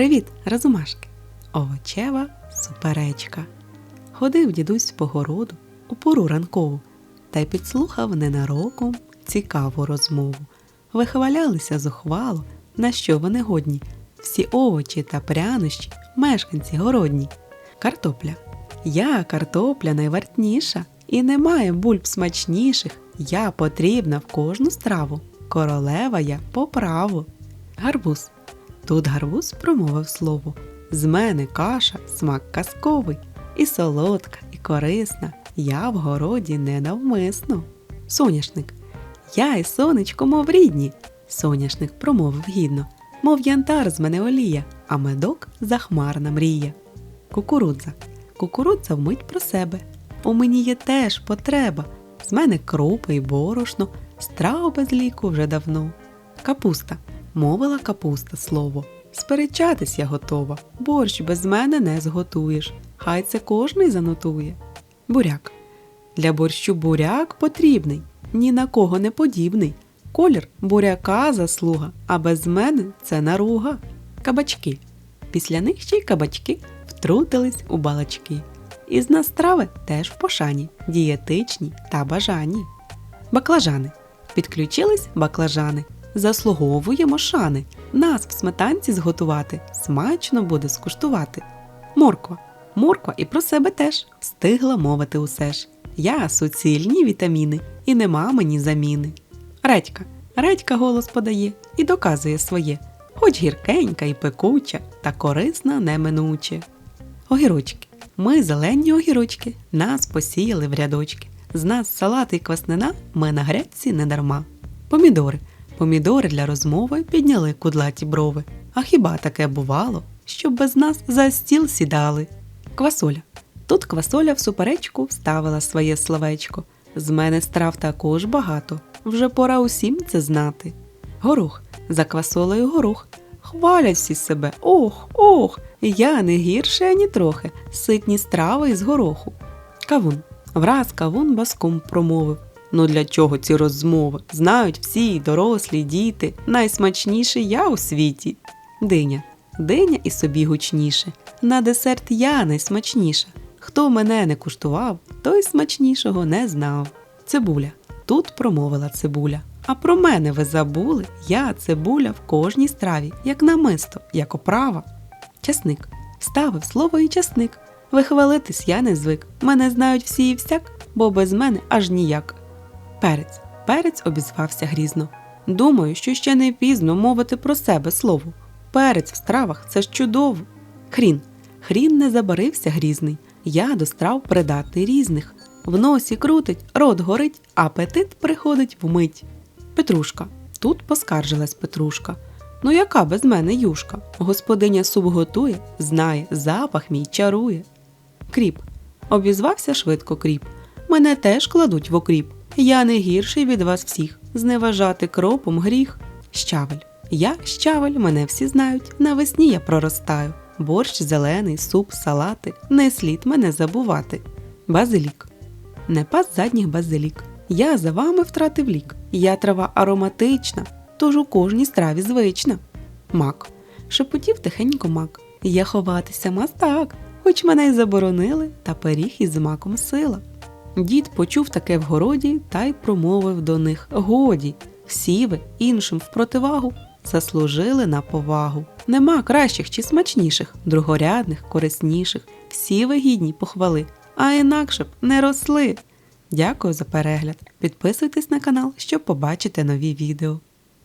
Привіт, розумашки! Овочева суперечка. Ходив дідусь по городу у пору ранкову та й підслухав ненароком цікаву розмову. Вихвалялися зухвало, на що вони годні. Всі овочі та прянощі, мешканці городні. Картопля. Я картопля найвартніша, і немає бульб смачніших. Я потрібна в кожну страву. Королева я по праву. Гарбуз. Тут гарбуз промовив слово. З мене каша, смак казковий, і солодка, і корисна. Я в городі ненавмисно. Соняшник. Я і сонечко, мов рідні. Соняшник промовив гідно. Мов янтар з мене олія, а медок захмарна мрія. Кукурудза. Кукурудза вмить про себе. У мені є теж потреба. З мене крупи й борошно, страв без ліку вже давно. Капуста. Мовила капуста слово. Сперечатись я готова. Борщ без мене не зготуєш. Хай це кожний занотує. Буряк. Для борщу буряк потрібний, ні на кого не подібний. Колір буряка заслуга, а без мене це наруга. Кабачки. Після них ще й кабачки втрутились у балачки. Із нас страви теж в пошані, дієтичні та бажані. Баклажани. Підключились баклажани. Заслуговуємо шани. Нас в сметанці зготувати. Смачно буде скуштувати. Морква. Морква і про себе теж встигла мовити усе ж. Я суцільні вітаміни, і нема мені заміни. Редька. Редька голос подає і доказує своє, хоч гіркенька і пекуча, та корисна неминуче. Огірочки. Ми зелені огірочки, нас посіяли в рядочки. З нас салати і кваснина, ми на грядці не дарма. Помідори. Помідори для розмови підняли кудлаті брови. А хіба таке бувало, щоб без нас за стіл сідали? Квасоля. Тут квасоля в суперечку вставила своє словечко. З мене страв також багато, вже пора усім це знати. Горох, за квасолею горох. Хвалять всі себе. Ох, ох, я не гірше ані трохи, ситні страви із гороху. Кавун. Враз кавун баском промовив. Ну для чого ці розмови? Знають всі, дорослі, діти. Найсмачніший я у світі. Диня. Диня і собі гучніше. На десерт я найсмачніша. Хто мене не куштував, той смачнішого не знав. Цибуля. Тут промовила цибуля. А про мене ви забули? Я цибуля в кожній страві, як намисто, як оправа. Часник. Ставив слово і часник. Вихвалитись я не звик. Мене знають всі і всяк, бо без мене аж ніяк. Перець. Перець обізвався грізно. Думаю, що ще не пізно мовити про себе слово. Перець в стравах це ж чудово. Хрін. Хрін не забарився грізний. Я до страв придатний різних. В носі крутить, рот горить, апетит приходить вмить. Петрушка. Тут поскаржилась Петрушка. Ну яка без мене юшка? Господиня суп готує, знає, запах мій чарує. Кріп. Обізвався швидко кріп. Мене теж кладуть в окріп. Я не гірший від вас всіх. Зневажати кропом гріх. Щавель. Я щавель, мене всі знають. Навесні я проростаю. Борщ зелений, суп, салати. Не слід мене забувати. Базилік. Не пас задніх базилік. Я за вами втратив лік. Я трава ароматична, тож у кожній страві звична. Мак. Шепотів тихенько мак. Я ховатися мастак, хоч мене й заборонили, та пиріг із маком сила. Дід почув таке в городі та й промовив до них Годі, всі ви іншим в противагу заслужили на повагу. Нема кращих чи смачніших, другорядних, корисніших. Всі ви гідні похвали, а інакше б не росли. Дякую за перегляд. Підписуйтесь на канал, щоб побачити нові відео.